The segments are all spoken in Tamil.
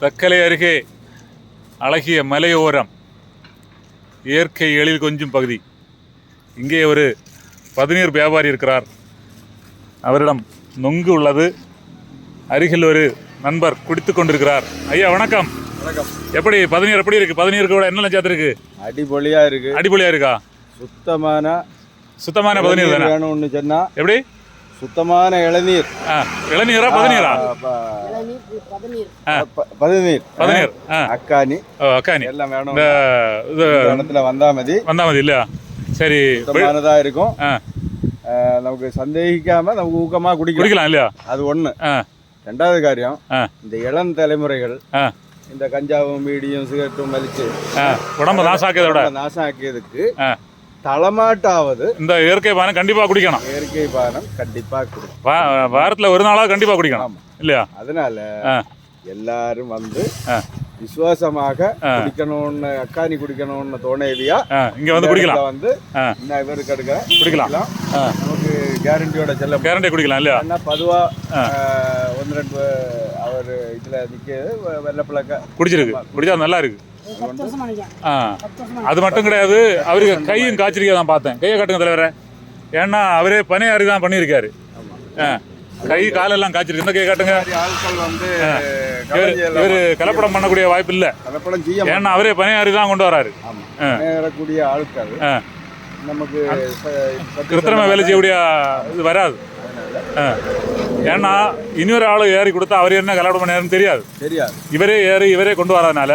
தக்கலை அருகே அழகிய மலையோரம் இயற்கை எழில் கொஞ்சும் பகுதி. இங்கே ஒரு பதநீர் வியாபாரி இருக்கிறார். அவரிடம் நொங்கு உள்ளது. அருகில் ஒரு நண்பர் குடித்து கொண்டிருக்கிறார். ஐயா வணக்கம். வணக்கம். எப்படி பதநீர் எப்படி இருக்கு? பதநீருக்கு கூட என்னென்ன சேர்த்துருக்கு அடிபொலியா இருக்கு. அடிப்பொலியா இருக்கா? சுத்தமான சுத்தமான பதநீர் தானே? வேணும்னு சொன்னா எப்படி? சுத்தமான இளநீர். ஆ இளநீரா பதநீரா? பதநீர் ஆ. ப- பதநீர். அக்கானி. ஓ அக்கானி. எல்லாம் வேணும். இந்த இடத்துல வந்தாமதி வந்தாமதி இல்லையா? சரி சுத்தமானதா இருக்கும். நமக்கு சந்தேகிக்காம நமக்கு ஊக்கமா குடிக்கலாம். குடிக்கலாம் இல்லையா? அது ஒண்ணு. ஆ. ரெண்டாவது காரியம் ஆ. இந்த இளம் தலைமுறைகள் ஆ. இந்த கஞ்சாவும் பீடியும் சிகரெட்டும் மலிச்சு ஆ. உடம்ப ஆக்கியதுக்கு ஆ. தளமாட்டாவது இந்த இயற்கை பானம் கண்டிப்பாக குடிக்கணும். இயற்கை பானம் கண்டிப்பா கொடுக்கும் வா- வாரத்துல ஒரு நாளாவது கண்டிப்பாக குடிக்கணும். இல்லையா? அதனால எல்லாரும் வந்து விசுவாசமாக குடிக்கணும்னு அக்கானி குடிக்கணும்னு தோணையிலையா இங்க வந்து குடிக்கலாம். வந்து இன்னும் இவருக்கு எடுக்க குடிக்கலாம். நமக்கு கேரண்டியோட செல்ல கேரண்டே குடிக்கலாம் இல்லையா? என்ன பொதுவா ஒன்று ரெண்டு அவர் இதுல நிக்க வெள்ளப்பிளக்க குடிச்சிருக்கு. குடிச்சா நல்லா இருக்கு. அது மட்டும் கிடையாது அவருக்கு கையும் காய்ச்சிருக்கா தான் பார்த்தேன். கையை காட்டுங்க தலைவரே. ஏன்னா அவரே பனையாரி தான் பண்ணியிருக்காரு. கை காலெல்லாம் காய்ச்சிருக்கு. இந்த கையை காட்டுங்க. இவர் கலப்படம் பண்ணக்கூடிய வாய்ப்பு இல்லை. ஏன்னா அவரே பனையாரி தான் கொண்டு வராரு. நேரக்கூடிய ஆட்கள் நமக்கு கிருத்திரம வேலை செய்யக்கூடிய இது வராது. ஏன்னா இன்னொரு ஆள் ஏறி கொடுத்தா அவர் என்ன கலப்படம் பண்ணாருன்னு தெரியாது. தெரியாது. இவரே ஏறி இவரே கொண்டு வரதுனால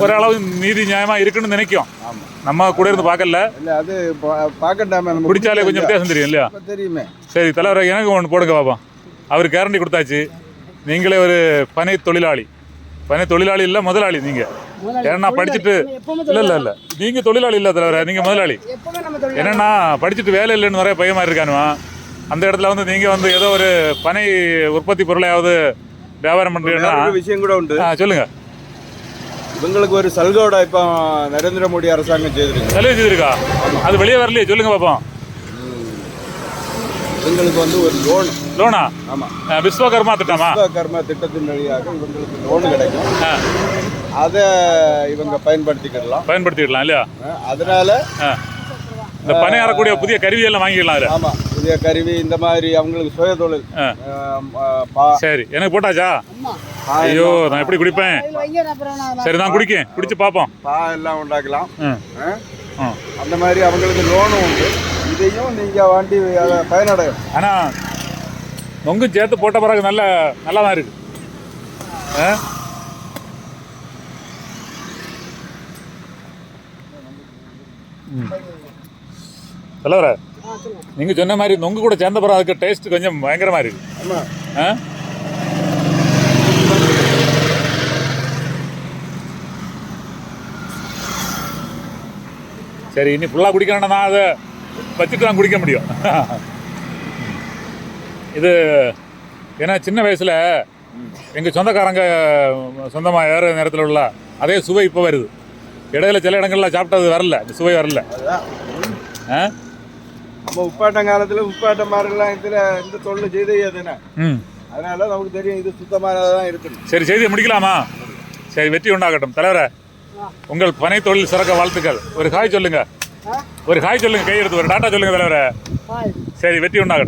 ஓரளவு நீதி நியாயமா இருக்குன்னு நினைக்கும். நம்ம கூட இருந்து பார்க்கல. இல்ல அது பார்க்கட்டாம நம்ம குடிச்சாலே கொஞ்சம் வித்தியாசம் தெரியும் இல்லையா? இப்ப தெரியுமே. சரி தலைவர் எனக்கு ஒன்று போடுங்க பாப்போம். அவர் கேரண்டி கொடுத்தாச்சு. நீங்களே ஒரு பனை தொழிலாளி. பனை தொழிலாளி இல்லை முதலாளி நீங்க. முதலாளி. ஏன்னா படிச்சுட்டு இல்லை இல்லை இல்லை. நீங்க தொழிலாளி இல்லை தலைவர் நீங்க முதலாளி. எப்பவுமே நம்ம தொழில் என்னன்னா படிச்சுட்டு வேலை இல்லைன்னு நிறைய பையன் மாதிரி இருக்கானுவா. அந்த இடத்துல வந்து நீங்க வந்து ஏதோ ஒரு பனை உற்பத்தி பொருளையாவது வியாபாரம் பண்றீங்கன்னா ஒரு விஷயம் கூட உண்டு. ஆ, சொல்லுங்க. இவங்களுக்கு ஒரு சலுகையோட இப்போ நரேந்திர மோடி அரசாங்கம் செய்திருக்கு சலுகை செய்திருக்கா? அது வெளியே வரலையே சொல்லுங்க பாப்போம். இவங்களுக்கு வந்து ஒரு லோன். லோனா? ஆமா. ஆ, விஸ்வகர்மா திட்டமா? கர்ம திட்டத்தின் வழியாக இவங்களுக்கு லோன் கிடைக்கும். ஆ, அதை இவங்க பயன்படுத்திக்கிடலாம். பயன்படுத்திக்கலாம் இல்லையா? அதனால. இந்த பனை அறக்கூடிய புதிய கருவியெல்லாம் வாங்கிக்கலாம் அதுல. ஆமா புதிய கருவி இந்த மாதிரி அவங்களுக்கு சுய தொழில் சரி எனக்கு போட்டாச்சா? ஐயோ நான் எப்படி குடிப்பேன்? சரி நான் குடிக்கேன். குடிச்சு பார்ப்போம் பா எல்லாம் உண்டாக்கலாம். அந்த மாதிரி அவங்களுக்கு லோனும் உண்டு. இதையும் நீங்க வாண்டி பயனடையும் ஆனா நொங்கு சேர்த்து போட்ட பிறகு நல்ல நல்லா தான் இருக்கு. ஆ? ம். தலைவரே ஆ சொல்லுங்க. நீங்க சொன்ன மாதிரி நொங்கு கூட சேர்ந்த பிறகு அதுக்கு டேஸ்ட் கொஞ்சம் பயங்கரமா இருக்கு. ஆமா. ஆ? சரி இனி ஃபுல்லாக குடிக்கணும்னா தான் அதை வச்சுட்டு தான் குடிக்க முடியும். இது ஏன்னா சின்ன வயசில் எங்கள் சொந்தக்காரங்க சொந்தமாக ஏற நேரத்தில் உள்ள அதே சுவை இப்போ வருது. இடையில சில இடங்கள்ல சாப்பிட்டது வரல இந்த சுவை வரல. ஆ? நம்ம உப்பாட்டம் காலத்துல உப்பாட்டம் மாதிரிலாம் இதுல இந்த தொழில் செய்தே அதுன்னு ம். அதனால நமக்கு தெரியும் இது சுத்தமானதான் இருக்கணும். சரி செய்தியை முடிக்கலாமா? சரி வெற்றி உண்டாகட்டும். தலைவரே. உங்கள் பனை தொழில் சிறக்க வாழ்த்துக்கள். ஒரு காய் சொல்லுங்க. ஒரு காய் சொல்லுங்க கை எடுத்து ஒரு டாட்டா சொல்லுங்க தலைவரே. சரி வெற்றி உண்டாகட்டும்.